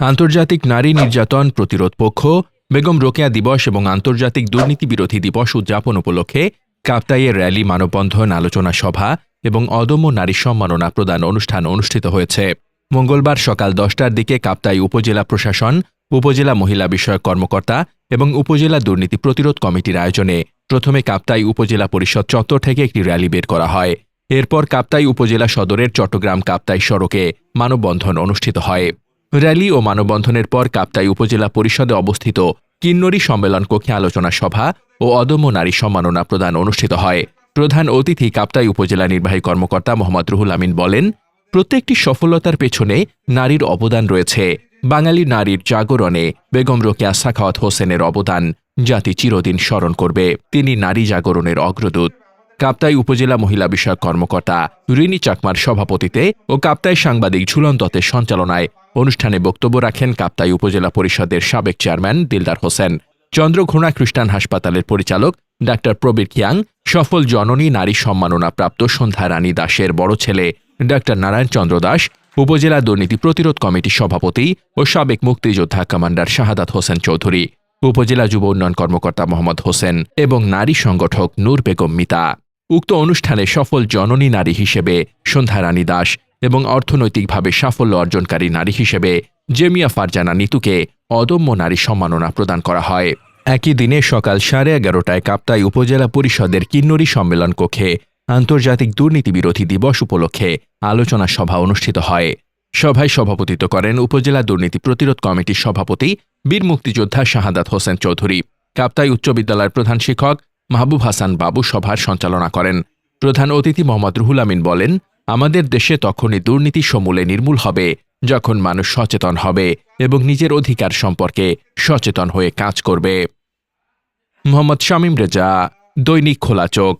আন্তর্জাতিক নারী নির্যাতন প্রতিরোধ পক্ষ, বেগম রোকেয়া দিবস এবং আন্তর্জাতিক দুর্নীতি বিরোধী দিবস উদযাপন উপলক্ষে কাপ্তাইয়ের র্যালি, মানববন্ধন, আলোচনা সভা এবং অদম্য নারী সম্মাননা প্রদান অনুষ্ঠান অনুষ্ঠিত হয়েছে। মঙ্গলবার সকাল দশটার দিকে কাপ্তাই উপজেলা প্রশাসন, উপজেলা মহিলা বিষয়ক কর্মকর্তা এবং উপজেলা দুর্নীতি প্রতিরোধ কমিটির আয়োজনে প্রথমে কাপ্তাই উপজেলা পরিষদ চত্বর থেকে একটি র্যালি বের করা হয়। এরপর কাপ্তাই উপজেলা সদরের চট্টগ্রাম কাপ্তাই সড়কে মানববন্ধন অনুষ্ঠিত হয়। র্যালি ও মানববন্ধনের পর কাপ্তাই উপজেলা পরিষদে অবস্থিত কিন্নরী সম্মেলন কক্ষে আলোচনা সভা ও অদম্য নারী সম্মাননা প্রদান অনুষ্ঠিত হয়। প্রধান অতিথি কাপ্তাই উপজেলা নির্বাহী কর্মকর্তা মোহাম্মদ রুহুল আমিন বলেন, প্রত্যেকটি সফলতার পেছনে নারীর অবদান রয়েছে। বাঙালি নারীর জাগরণে বেগম রোকেয়া সাখাওয়াত হোসেনের অবদান জাতি চিরদিন স্মরণ করবে। তিনি নারী জাগরণের অগ্রদূত। কাপ্তাই উপজেলা মহিলা বিষয়ক কর্মকর্তা রিনি চাকমার সভাপতিতে ও কাপ্তাই সাংবাদিক ঝুলন দত্তের সঞ্চালনায় অনুষ্ঠানে বক্তব্য রাখেন কাপ্তাই উপজেলা পরিষদের সাবেক চেয়ারম্যান দিলদার হোসেন। চন্দ্রঘোনা খ্রিস্টান হাসপাতালের পরিচালক ডাক্তার প্রবীর কিয়াং, সফল জননী নারী সম্মাননা প্রাপ্ত সন্ধ্যা রানী দাসের বড় ছেলে ডাক্তার নারায়ণ চন্দ্র দাস, উপজেলা দুর্নীতি প্রতিরোধ কমিটির সভাপতি ও সাবেক মুক্তিযোদ্ধা কমান্ডার শাহাদাত হোসেন চৌধুরী, উপজেলা যুব উন্নয়ন কর্মকর্তা মোহাম্মদ হোসেন এবং নারী সংগঠক নূর বেগম মিতা। উক্ত অনুষ্ঠানে সফল জননী নারী হিসেবে সন্ধ্যা রানী দাস এবং অর্থনৈতিকভাবে সাফল্য অর্জনকারী নারী হিসেবে জেমিয়া ফারজানা নিতুকে অদম্য নারী সম্মাননা প্রদান করা হয়। একই দিনে সকাল সাড়ে এগারোটায় কাপ্তাই উপজেলা পরিষদের কিন্নরী সম্মেলন কক্ষে আন্তর্জাতিক দুর্নীতি বিরোধী দিবস উপলক্ষে আলোচনা সভা অনুষ্ঠিত হয়। সভায় সভাপতিত্ব করেন উপজেলা দুর্নীতি প্রতিরোধ কমিটির সভাপতি বীর মুক্তিযোদ্ধা শাহাদাত হোসেন চৌধুরী। কাপ্তাই উচ্চ বিদ্যালয়ের প্রধান শিক্ষক মাহবুব হাসান বাবু সভার সঞ্চালনা করেন। প্রধান অতিথি মোহাম্মদ রুহুল আমিন বলেন, আমাদের দেশে তখনই দুর্নীতি সমূলে নির্মূল হবে যখন মানুষ সচেতন হবে এবং নিজের অধিকার সম্পর্কে সচেতন হয়ে কাজ করবে। মোহাম্মদ শামীম রেজা, দৈনিক খোলা চোখ।